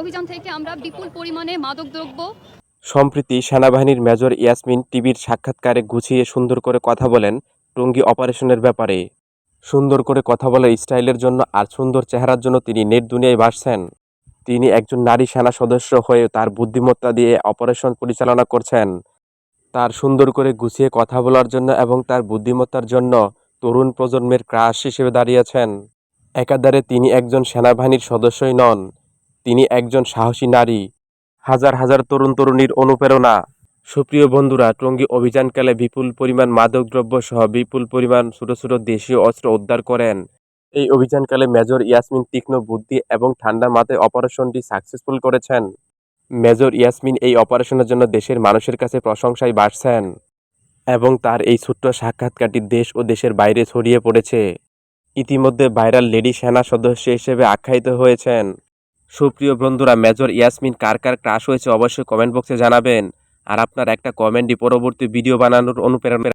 অভিযান থেকে আমরা বিপুল পরিমাণে মাদকদ্রব্য সম্প্রতি সেনাবাহিনীর মেজর ইয়াসমিন টিভির সাক্ষাৎকারে গুছিয়ে সুন্দর করে কথা বলেন টঙ্গী অপারেশনের ব্যাপারে। সুন্দর করে কথা বলার স্টাইলের জন্য আর সুন্দর চেহারার জন্য তিনি নেট দুনিয়ায় ভাসছেন তিনি একজন নারী সেনা সদস্য হয়ে তার বুদ্ধিমত্তা দিয়ে অপারেশন পরিচালনা করছেন। তার সুন্দর করে গুছিয়ে কথা বলার জন্য এবং তার বুদ্ধিমত্তার জন্য তরুণ প্রজন্মের ক্রাশ হিসেবে দাঁড়িয়েছেন। একাধারে তিনি একজন সেনাবাহিনীর সদস্যই নন। তিনি একজন সাহসী নারী। হাজার হাজার তরুণ তরুণীর অনুপ্রেরণা। সুপ্রিয় বন্ধুরা, টঙ্গী অভিযানকালে বিপুল পরিমাণ মাদকদ্রব্য সহ বিপুল পরিমাণ ছোট ছোট দেশীয় অস্ত্র উদ্ধার করেন। এই অভিযানকালে মেজর ইয়াসমিন তীক্ষ্ণ বুদ্ধি এবং ঠান্ডা মাথায় অপারেশনটি সাকসেসফুল করেছেন। মেজর ইয়াসমিন এই অপারেশনের জন্য দেশের মানুষের কাছে প্রশংসায় বাড়ছেন এবং তার এই ছোট্ট সাক্ষাৎকারটি দেশ ও দেশের বাইরে ছড়িয়ে পড়েছে। ইতিমধ্যে ভাইরাল লেডি সেনা সদস্য হিসেবে আখ্যায়িত হয়েছেন। সুপ্রিয় বন্ধুরা, মেজর ইয়াসমিন কার কার ক্রাশ হয়েছে অবশ্যই কমেন্ট বক্সে জানাবেন। আর আপনার একটা কমেন্টই পরবর্তী ভিডিও বানানোর অনুপ্রেরণা